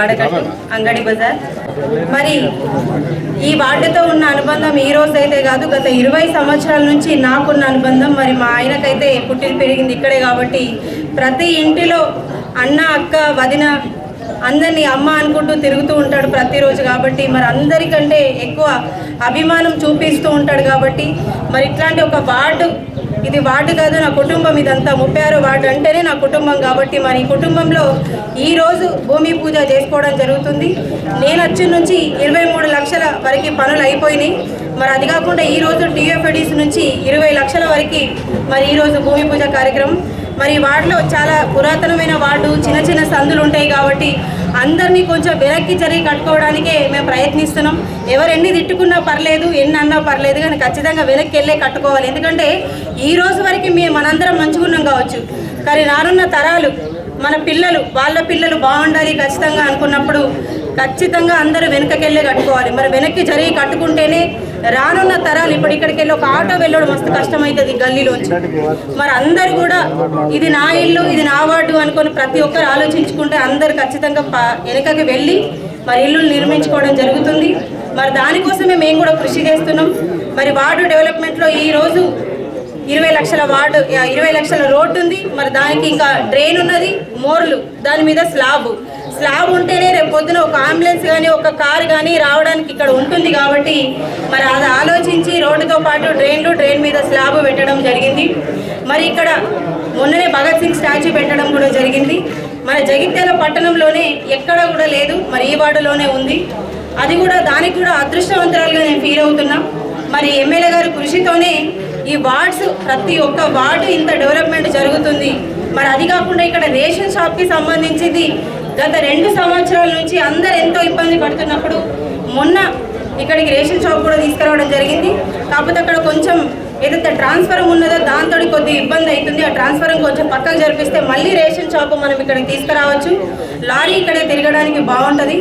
వాడకట్టు అంగడి బజార్. మరి ఈ వార్డుతో ఉన్న అనుబంధం ఈ రోజు అయితే కాదు గత ఇరవై సంవత్సరాల నుంచి నాకున్న అనుబంధం. మరి మా ఆయనకైతే పుట్టిన పెరిగింది ఇక్కడే కాబట్టి ప్రతి ఇంటిలో అన్న అక్క వదిన అందరినీ అమ్మ అనుకుంటూ తిరుగుతూ ఉంటాడు ప్రతిరోజు కాబట్టి మరి అందరికంటే ఎక్కువ అభిమానం చూపిస్తూ ఉంటాడు కాబట్టి మరి ఇట్లాంటి ఒక వార్డు ఇది వార్డు కాదు నా కుటుంబం ఇదంతా. ముప్పై ఆరో వార్డు అంటేనే నా కుటుంబం కాబట్టి మరి ఈ కుటుంబంలో ఈరోజు భూమి పూజ చేసుకోవడం జరుగుతుంది. నేను వచ్చి నుంచి ఇరవై మూడు లక్షల వరకు పనులు అయిపోయినాయి. మరి అది కాకుండా ఈ రోజు నుంచి ఇరవై లక్షల వరకు మరి ఈరోజు భూమి పూజ కార్యక్రమం మరి వార్డులో చాలా పురాతనమైన వార్డు చిన్న చిన్న సందులు ఉంటాయి కాబట్టి అందరినీ కొంచెం వెనక్కి జరిగి కట్టుకోవడానికే మేము ప్రయత్నిస్తున్నాం. ఎవరు ఎన్ని తిట్టుకున్నా పర్లేదు ఎన్ని అన్నా పర్లేదు కానీ ఖచ్చితంగా వెనక్కి వెళ్ళే కట్టుకోవాలి. ఎందుకంటే ఈ రోజు వరకు మేము మనందరం మంచుకున్నాం కావచ్చు. కానీ రానున్న తరాలు మన పిల్లలు వాళ్ళ పిల్లలు బాగుండాలి ఖచ్చితంగా అనుకున్నప్పుడు ఖచ్చితంగా అందరూ వెనకకెళ్ళే కట్టుకోవాలి. మరి వెనక్కి జరిగి కట్టుకుంటేనే రానున్న తరాలు ఇప్పుడు ఇక్కడికి వెళ్ళి ఒక ఆటో వెళ్ళడం మస్తు కష్టమవుతుంది గల్లీలోంచి. మరి అందరు కూడా ఇది నా ఇల్లు ఇది నా వార్డు అనుకుని ప్రతి ఒక్కరు ఆలోచించుకుంటే అందరు ఖచ్చితంగా ప- వెనకకి వెళ్ళి మరి ఇల్లు నిర్మించుకోవడం జరుగుతుంది. మరి దానికోసమే మేము కూడా కృషి చేస్తున్నాం. మరి వార్డు డెవలప్మెంట్లో ఈ రోజు ఇరవై లక్షల వార్డు ఇరవై లక్షల రోడ్డు ఉంది మరి దానికి ఇంకా డ్రైన్ ఉన్నది మోర్లు దాని మీద స్లాబ్. స్లాబ్ ఉంటేనే రేపు పొద్దున ఒక అంబులెన్స్ కానీ ఒక కారు కానీ రావడానికి ఇక్కడ ఉంటుంది కాబట్టి మరి అది ఆలోచించి రోడ్డుతో పాటు డ్రైన్లు డ్రైన్ మీద స్లాబ్ పెట్టడం జరిగింది. మరి ఇక్కడ మొన్ననే భగత్ సింగ్ స్టాచ్యూ పెట్టడం కూడా జరిగింది. మన జగిత్యాల పట్టణంలోనే ఎక్కడా కూడా లేదు మరి ఈ వార్డులోనే ఉంది. అది కూడా దానికి కూడా అదృష్టవంతరాలుగా నేను ఫీల్ అవుతున్నా. మరి ఎమ్మెల్యే గారి కృషితోనే ఈ వార్డ్స్ ప్రతి ఒక్క వార్డు ఇంత డెవలప్మెంట్ జరుగుతుంది. మరి అది కాకుండా ఇక్కడ రేషన్ షాప్కి సంబంధించింది గత రెండు సంవత్సరాల నుంచి అందరు ఎంతో ఇబ్బంది పడుతున్నప్పుడు మొన్న ఇక్కడికి రేషన్ షాప్ కూడా తీసుకురావడం జరిగింది. కాకపోతే అక్కడ కొంచెం ఏదైతే ట్రాన్స్ఫరం ఉన్నదో దాంతో కొద్ది ఇబ్బంది అవుతుంది. ఆ ట్రాన్స్ఫరం కొంచెం పక్కకు జరిపిస్తే మళ్ళీ రేషన్ షాప్ మనం ఇక్కడికి తీసుకురావచ్చు. లారీ ఇక్కడే తిరగడానికి బాగుంటుంది.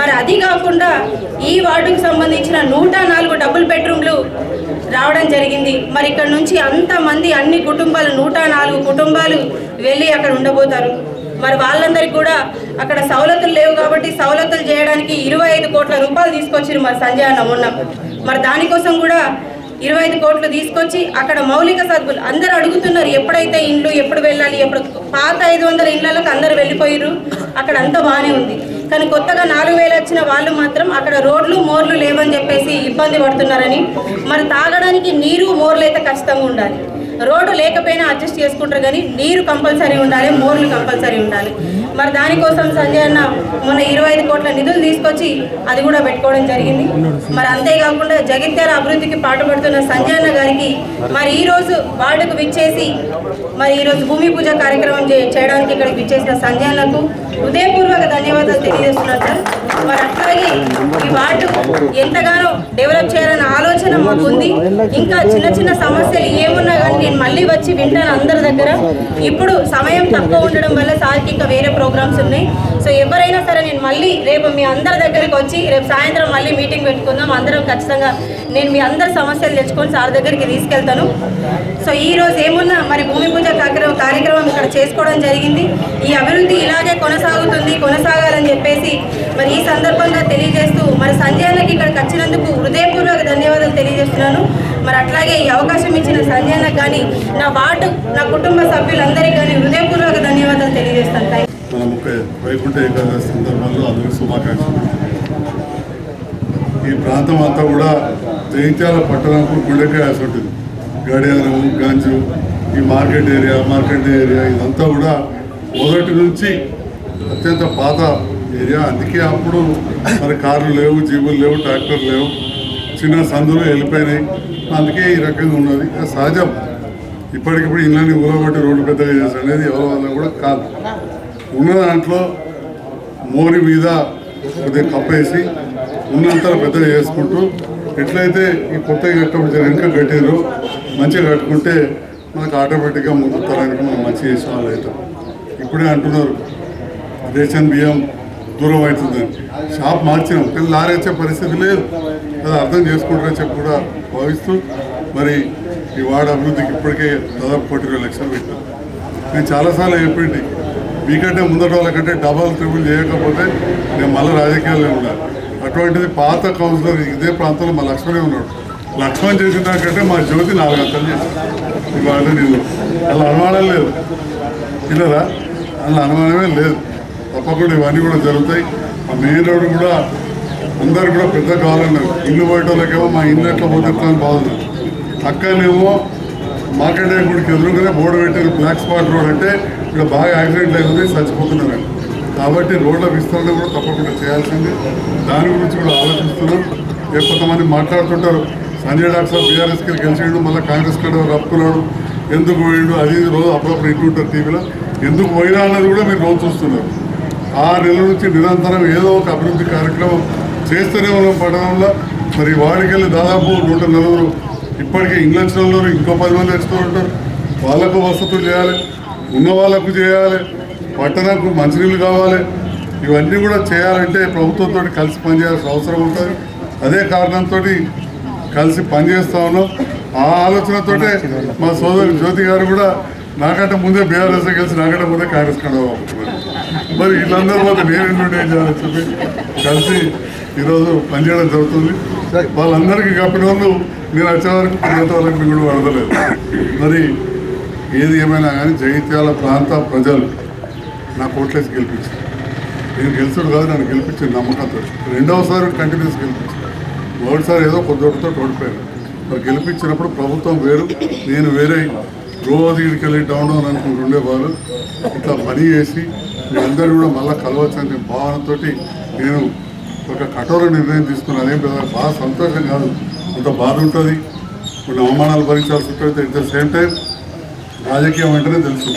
మరి అది కాకుండా ఈ వార్డుకు సంబంధించిన నూట నాలుగు డబుల్ బెడ్రూమ్లు రావడం జరిగింది. మరి ఇక్కడ నుంచి అంతమంది అన్ని కుటుంబాలు నూట నాలుగు కుటుంబాలు వెళ్ళి అక్కడ ఉండబోతారు. మరి వాళ్ళందరికీ కూడా అక్కడ సవలతులు లేవు కాబట్టి సవలతులు చేయడానికి ఇరవై ఐదు కోట్ల రూపాయలు తీసుకొచ్చారు మరి సంజయ్ అన్న మొన్న. మరి దానికోసం కూడా ఇరవై ఐదు కోట్లు తీసుకొచ్చి అక్కడ మౌలిక సరుకులు అందరు అడుగుతున్నారు ఎప్పుడైతే ఇండ్లు ఎప్పుడు వెళ్ళాలి ఎప్పుడు పాత ఐదు వందల ఇళ్ళలోకి అందరు వెళ్ళిపోయారు అక్కడ అంతా బాగానే ఉంది. కానీ కొత్తగా నాలుగు వేలు వచ్చిన వాళ్ళు మాత్రం అక్కడ రోడ్లు మోర్లు లేవని చెప్పేసి ఇబ్బంది పడుతున్నారని. మరి తాగడానికి నీరు మోర్లు అయితే ఖచ్చితంగా ఉండాలి. రోడ్డు లేకపోయినా అడ్జస్ట్ చేసుకుంటారు కానీ నీరు కంపల్సరీ ఉండాలి మోర్లు కంపల్సరీ ఉండాలి. మరి దానికోసం సంజయ్ అన్న మొన్న ఇరవై ఐదు కోట్ల నిధులు తీసుకొచ్చి అది కూడా పెట్టుకోవడం జరిగింది. మరి అంతేకాకుండా జగిత్యాల అభివృద్ధికి పాటుపడుతున్న సంజయ్ అన్న గారికి మరి ఈరోజు వార్డుకు విచ్చేసి మరి ఈరోజు భూమి పూజ కార్యక్రమం చేయడానికి ఇక్కడికి విచ్చేసిన సంజయ్ అన్నకు హృదయపూర్వక ధన్యవాదాలు తెలియజేస్తున్నారు సార్. మరి అట్లాగే ఈ వార్డు ఎంతగానో డెవలప్ చేయాలన్న ఆలోచన మాకు ఉంది ఇంకా చిన్న చిన్న సమస్యలు ఏమున్నా కానీ నేను మళ్ళీ వచ్చి వింటాను అందరి దగ్గర. ఇప్పుడు సమయం తక్కువ ఉండడం వల్ల సార్కి ఇంకా వేరే ప్రోగ్రామ్స్ ఉన్నాయి. సో ఎవరైనా సరే నేను మళ్ళీ రేపు మీ అందరి దగ్గరికి వచ్చి రేపు సాయంత్రం మళ్ళీ మీటింగ్ పెట్టుకుందాం. అందరం ఖచ్చితంగా నేను మీ అందరి సమస్యలు తెచ్చుకొని సార్ దగ్గరికి తీసుకెళ్తాను. సో ఈ రోజు ఏమున్నా మరి భూమి పూజ కార్యక్రమం కార్యక్రమం ఇక్కడ చేసుకోవడం జరిగింది. ఈ అభివృద్ధి ఇలాగే కొనసాగుతుంది కొనసాగాలని చెప్పేసి మరి ఈ సందర్భంగా తెలియజేస్తూ సంజయ్ అన్నకి ఇక్కడికి వచ్చినందుకు హృదయపూర్వక ధన్యవాదాలు తెలియజేస్తున్నాను. మరి అట్లాగే ఈ అవకాశం ఇచ్చిన సంజయ్ అన్నకు కానీ నా వార్డు నా కుటుంబ సభ్యులందరికీ కానీ హృదయపూర్వక ధన్యవాదాలు తెలియజేస్తాను. థాంక్యూ. మన ముఖ్య వైకుంఠ ఏకాదశి సందర్భంలో అందరికీ శుభాకాంక్షలు. ఈ ప్రాంతం అంతా కూడా జైత్యాల పట్టణంకు గుండెకాయ ఉంటుంది. గడియారం గంజు ఈ మార్కెట్ ఏరియా మార్కెట్ ఏరియా ఇదంతా కూడా మొదటి నుంచి అత్యంత పాత ఏరియా. అందుకే అప్పుడు మరి కార్లు లేవు జీబులు లేవు ట్రాక్టర్లు లేవు. చిన్న సందులు వెళ్ళిపోయినాయి. అందుకే ఈ రకంగా ఉన్నది. సహజం. ఇప్పటికిప్పుడు ఇళ్ళని ఊరగొట్టి రోడ్డు పెద్దగా చేసి అనేది ఎవరి వల్ల కూడా కాదు. ఉన్న దాంట్లో మోరి మీద కొద్దిగా కప్పేసి ఉన్నంత పెద్దగా చేసుకుంటూ ఎట్లయితే ఈ కొత్తగా కట్టడం వెనుక కట్టారు మంచిగా కట్టుకుంటే మనకు ఆటోమేటిక్గా ముందు తరానికి మనం మంచి చేసిన వాళ్ళు అవుతాం. ఇప్పుడే అంటున్నారు. రేషన్ బియ్యం దూరం అవుతుందని షాప్ మార్చినాం. కానీ లారీ వచ్చే పరిస్థితి లేదు. అది అర్థం చేసుకుంటారని చెప్పి కూడా భావిస్తూ మరి ఈ వార్డు అభివృద్ధికి ఇప్పటికే దాదాపు కోటి ఇరవై లక్షలు పెట్టాం నేను చాలాసార్లు చెప్పింది మీకంటే ముందట వాళ్ళకంటే డబల్ ట్రిపుల్ చేయకపోతే నేను మళ్ళీ రాజకీయాల్లో ఉండాలి. అటువంటిది పాత కౌన్సిలర్ ఇదే ప్రాంతంలో మా లక్ష్మణే ఉన్నాడు. లక్ష్మణ్ చేసిన దానికంటే మా జ్యోతి నాలుగు అంతలు చేసింది ఇవాళ నేను అలా అనుమానం లేదు. ఇల్లరా అలా అనుమానమే లేదు. తప్పకుండా ఇవన్నీ కూడా జరుగుతాయి. ఆ మెయిన్ రోడ్డు కూడా అందరు కూడా పెద్ద కావాలన్నారు ఇల్లు పోయేటోళ్ళకేమో మా ఇల్లు ఎట్లా పోతారని బాగుంది అక్కనేమో మార్కెట్ గుడికి ఎదురుగానే బోర్డు పెట్టారు బ్లాక్ స్పాట్ రోడ్ అంటే ఇక్కడ బాగా యాక్సిడెంట్ అయింది చచ్చిపోతున్నారు. కాబట్టి రోడ్ల విస్తరణ కూడా తప్పకుండా చేయాల్సింది. దాని గురించి కూడా ఆలోచిస్తున్నాం. ఏ కొంతమంది మాట్లాడుతుంటారు సంజయ్ డాక్టర్ బీఆర్ఎస్కి గెలిచిండు మళ్ళీ కాంగ్రెస్ కాడ రప్పుకున్నాడు ఎందుకు పోయిండు అది రోజు అప్పుడప్పుడు ఇంటుంటారు టీవీలో. ఎందుకు పోయినా అన్నది కూడా మీరు రోజు చూస్తున్నారు. ఆ నెల నుంచి నిరంతరం ఏదో ఒక అభివృద్ధి కార్యక్రమం చేస్తూనే ఉన్నాం పట్టణంలో. మరి వాడికెళ్ళి దాదాపు నూట నలుగురు ఇప్పటికే ఇంగ్లీష్ వాళ్ళు ఇంకో పది మంది వస్తూ ఉంటారు. వాళ్ళకు వసతులు చేయాలి ఉన్న వాళ్ళకు చేయాలి పట్టణకు మంచినీళ్ళు కావాలి. ఇవన్నీ కూడా చేయాలంటే ప్రభుత్వంతో కలిసి పనిచేయాల్సిన అవసరం ఉంటుంది. అదే కారణంతో కలిసి పనిచేస్తా ఉన్నాం. ఆ ఆలోచనతోటే మా సోదరు జ్యోతి గారు కూడా నాకంటే ముందే బీఆర్ఎస్ కలిసి నాకంటే ముందే కాంగ్రెస్ కండవా మరి వీళ్ళందరూ పోతే నేను ఏం చేయాలని చెప్పి కలిసి ఈరోజు పనిచేయడం జరుగుతుంది. వాళ్ళందరికీ కప్పిన వాళ్ళు నేను వచ్చే వరకు మిగతా కూడా వదలలేదు మరి ఏది ఏమైనా కానీ జగిత్యాల ప్రాంత ప్రజలు నా కోట్లేసి గెలిపించారు. నేను గెలిచాడు కాదు నన్ను గెలిపించింది నమ్మకంతో రెండవసారి కంటిన్యూస్ గెలిపించాను మొదటిసారి ఏదో కొద్దితో ఓడిపోయాను మరి గెలిపించినప్పుడు ప్రభుత్వం వేరు నేను వేరే. గోవా దగ్గరికి వెళ్ళి డౌన్ డౌన్ అనుకుంటూ ఉండేవారు. ఇట్లా పని చేసి మీ అందరూ కూడా మళ్ళీ కలవచ్చు అనే భావనతో నేను ఒక కఠోర నిర్ణయం తీసుకున్నాను. అదేం పెద్ద బాగా సంతోషం కాదు. అంత బాధ ఉంటుంది. కొన్ని అవమానాలు భరించాల్సి ఉంటుంది. ఎట్ ద సేమ్ టైం రాజకీయం అంటేనే తెలుసు.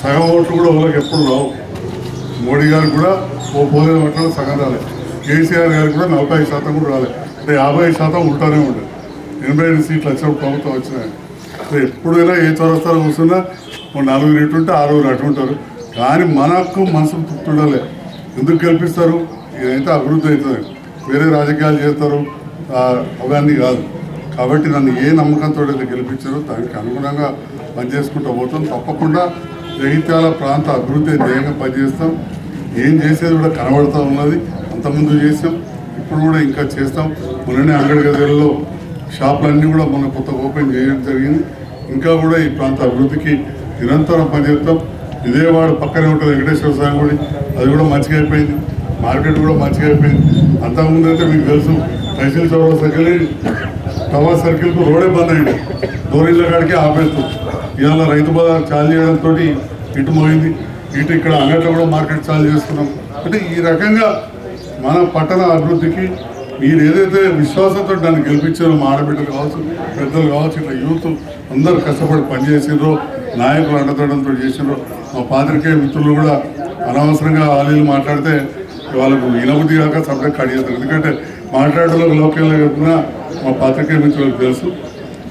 సగం ఓట్లు కూడా వాళ్ళకి ఎప్పుడు రావు. మోడీ గారు కూడా ఓ పోలే ఓట్లలో సగం రాలేదు కేసీఆర్ గారు కూడా నలభై ఐదు శాతం కూడా రాలేదు అంటే యాభై ఐదు శాతం ఉంటానే ఉండదు ఎనభై ఐదు సీట్లు వచ్చినప్పుడు ప్రభుత్వం వచ్చినాయి. ఎప్పుడైనా ఏ చౌరస్తాలో కూర్చున్నా నలుగురు ఇటు ఉంటే ఆరుగురు అటుంటారు కానీ మనకు మనసు తృప్తుండలే. ఎందుకు గెలిపిస్తారు? ఇదైతే అభివృద్ధి అవుతుంది. వేరే రాజకీయాలు చేస్తారు. అవన్నీ కాదు. కాబట్టి నన్ను ఏ నమ్మకంతో అయితే గెలిపించారో దానికి అనుగుణంగా పనిచేసుకుంటూ పోతాం. తప్పకుండా జగిత్యాల ప్రాంత అభివృద్ధి ధ్యేయంగా పనిచేస్తాం. ఏం చేసేది కూడా కనబడుతూ ఉన్నది. అంతకుముందు చేసాం. ఇప్పుడు కూడా ఇంకా చేస్తాం. మొన్ననే అంగడి గదిలో షాపులన్నీ కూడా మొన్న కొత్త ఓపెన్ చేయడం జరిగింది. ఇంకా కూడా ఈ ప్రాంత అభివృద్ధికి నిరంతరం పనిచేస్తాం. విజయవాడ పక్కనే ఉంటుంది వెంకటేశ్వర స్వామి గుడి. అది కూడా మంచిగా అయిపోయింది. మార్కెట్ కూడా మంచిగా అయిపోయింది. అంతకుముందు అయితే మీకు తెలుసు తహసీల్ చౌరా సర్కిల్ టవర్ సర్కిల్కు రోడే బంద్ అయింది. దూరిళ్ళ కాడికి ఆపేస్తుంది ఇవాళ రైతు బజార్ చాలు చేయడంతో ఇటు మోయింది. ఇటు ఇక్కడ అంగట్లో కూడా మార్కెట్ చాలు చేస్తున్నాం. అంటే ఈ రకంగా మన పట్టణ అభివృద్ధికి మీరు ఏదైతే విశ్వాసంతో దాన్ని గెలిపించారో మా ఆడబిడ్డలు కావచ్చు పెద్దలు కావచ్చు ఇట్లా యూత్ అందరూ కష్టపడి పనిచేసిండ్రో నాయకులు అండతడంతో చేసిండ్రు మా పాత్రికేయ మిత్రులు కూడా అనవసరంగా ఆలీలు మాట్లాడితే వాళ్ళకు ఇనబుద్ధి కాక సబ్జెక్ట్ కట్ చేస్తారు. ఎందుకంటే మాట్లాడడంలో లోకల్లో చెప్పినా మా పాత్రికేయ మిత్రులకు తెలుసు.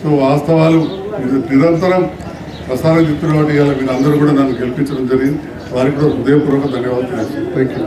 సో వాస్తవాలు ఇది నిరంతరం ప్రసారం చెప్తున్న వాటి ఇవాళ మీరు అందరూ కూడా నన్ను గెలిపించడం జరిగింది. వారికి కూడా హృదయపూర్వక ధన్యవాదాలు థ్యాంక్ యూ